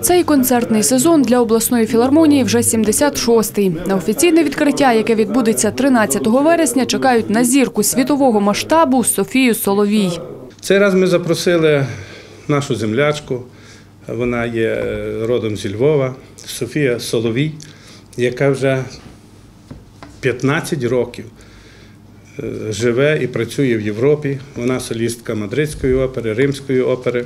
Цей концертний сезон для обласної філармонії вже 76-й. На офіційне відкриття, яке відбудеться 13 вересня, чекають на зірку світового масштабу Софію Соловій. Цей раз ми запросили нашу землячку. Вона є е, родом зі Львова, Софія Соловій, яка вже 15 років е, живе і працює в Європі. Вона солістка мадридської опери, римської опери.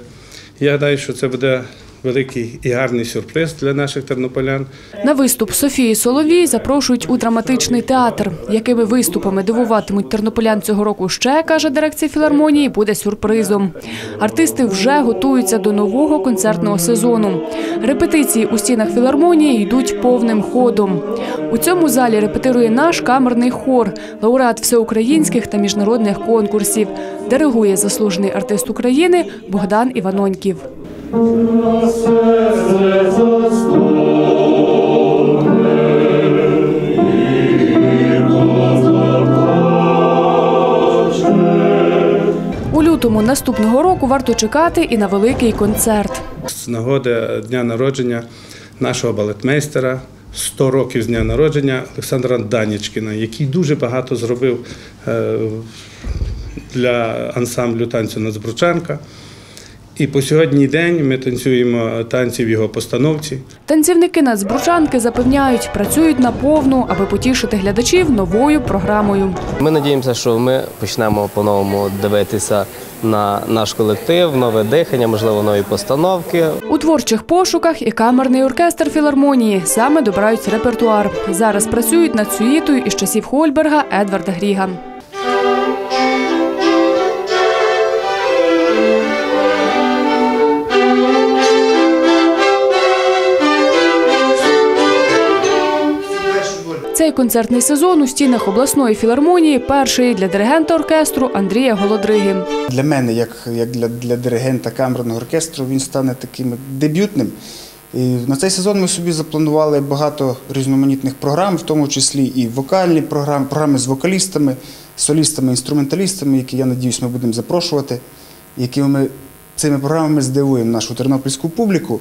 Я гадаю, що це буде великий і гарний сюрприз для наших тернополян. На виступ Софії Соловій запрошують у драматичний театр. Якими виступами дивуватимуть тернополян цього року ще, каже дирекція філармонії, буде сюрпризом. Артисти вже готуються до нового концертного сезону. Репетиції у стінах філармонії йдуть повним ходом. У цьому залі репетирує наш камерний хор, лауреат всеукраїнських та міжнародних конкурсів. Диригує заслужений артист України Богдан Іваноньків. У лютому наступного року варто чекати і на великий концерт. З нагоди дня народження нашого балетмейстера, 100 років з дня народження Олександра Данічкіна, який дуже багато зробив е, для ансамблю танцю Нацбручанка. І по сьогодні день ми танцюємо танці в його постановці. Танцівники Нацбручанки запевняють, працюють на повну, аби потішити глядачів новою програмою. Ми надіємося, що ми почнемо по-новому дивитися на наш колектив, нове дихання, можливо, нові постановки. У творчих пошуках і камерний оркестр філармонії саме добирають репертуар. Зараз працюють над сюїтою із часів Хольберга Едварда Гріга. Цей концертний сезон у стінах обласної філармонії перший для диригента оркестру Андрія Голодриги. Для мене, як, як для, для диригента камерного оркестру, він стане таким дебютним. І на цей сезон ми собі запланували багато різноманітних програм, в тому числі і вокальні програми, програми з вокалістами, солістами, інструменталістами, які, я надіюсь, ми будемо запрошувати, якими ми цими програмами здивуємо нашу тернопільську публіку.